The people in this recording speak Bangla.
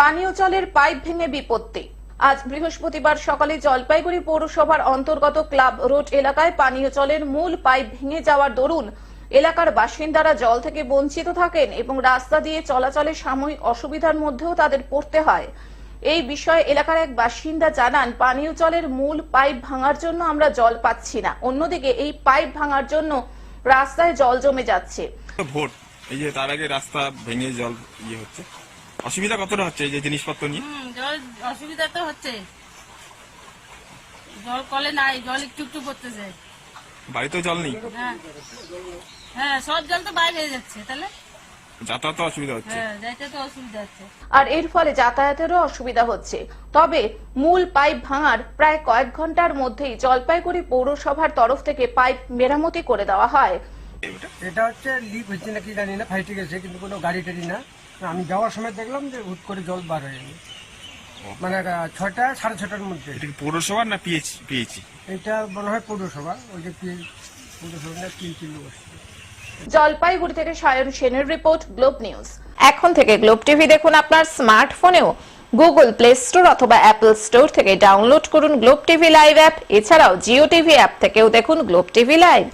পানীয় জলের পাইপ ভেঙে বিপত্তি। আজ বৃহস্পতিবার সকালে জলপাইগুড়ি পৌরসভার অন্তর্গত ক্লাব রোড এলাকায় পানীয় জলের মূল পাইপ ভেঙে যাওয়ার দরুন এলাকার বাসিন্দারা জল থেকে বঞ্চিত থাকেন এবং রাস্তা দিয়ে চলাচলে সাময়িক অসুবিধার মধ্যেও তাদের পড়তে হয়। এই বিষয়ে এলাকার এক বাসিন্দা জানান, পানীয় জলের মূল পাইপ ভাঙার জন্য আমরা জল পাচ্ছি না। অন্যদিকে এই পাইপ ভাঙার জন্য রাস্তায় জল জমে যাচ্ছে। ভোট। এই যে তার আগে রাস্তা ভেঙে জল ইয়ে হচ্ছে। অসুবিধা কতটা হচ্ছে এই যে জিনিসপত্র নিয়ে? হুম জল অসুবিধা তো হচ্ছে। জল কলে নাই জল একটু একটু পড়তেছে। বাড়িতেও জল নেই? হ্যাঁ। হ্যাঁ সব জল তো বাইরে হয়ে যাচ্ছে তাহলে? যাতায়াতে অসুবিধা হচ্ছে? হ্যাঁ যাইতে তো অসুবিধা হচ্ছে। আর এর ফলে যাতায়াতেরও অসুবিধা হচ্ছে। তবে মূল পাইপ ভাঙার প্রায় কয়েক ঘণ্টার মধ্যেই জলপাইগুড়ি পৌরসভার তরফ থেকে পাইপ মেরামতি করে দেওয়া হয়। এটা হচ্ছে লিক হচ্ছে নাকি জানি না ফাইটে গেছে কিন্তু কোনো গাড়ি টাড়ি না। আমি যাওয়ার সময় দেখলাম যে হুট করে জল বার হয়ে গেল মানে ছটা সাড়ে ছটার মধ্যে। এটা কি পৌরসভার না পিএইচ পিএইচি এটা মনে হয় পৌরসভা ওই যে পৌরসভা না কি ছিল জলপাইগুড়ি থেকে সায়ন সেনের রিপোর্ট গ্লোব নিউজ। এখন থেকে গ্লোব টিভি দেখুন আপনার স্মার্টফোনেও। গুগল প্লে স্টোর অথবা অ্যাপল স্টোর থেকে ডাউনলোড করুন গ্লোব টিভি লাইভ অ্যাপ। এছাড়াও জিও টিভি অ্যাপ থেকেও দেখুন গ্লোব টিভি লাইভ।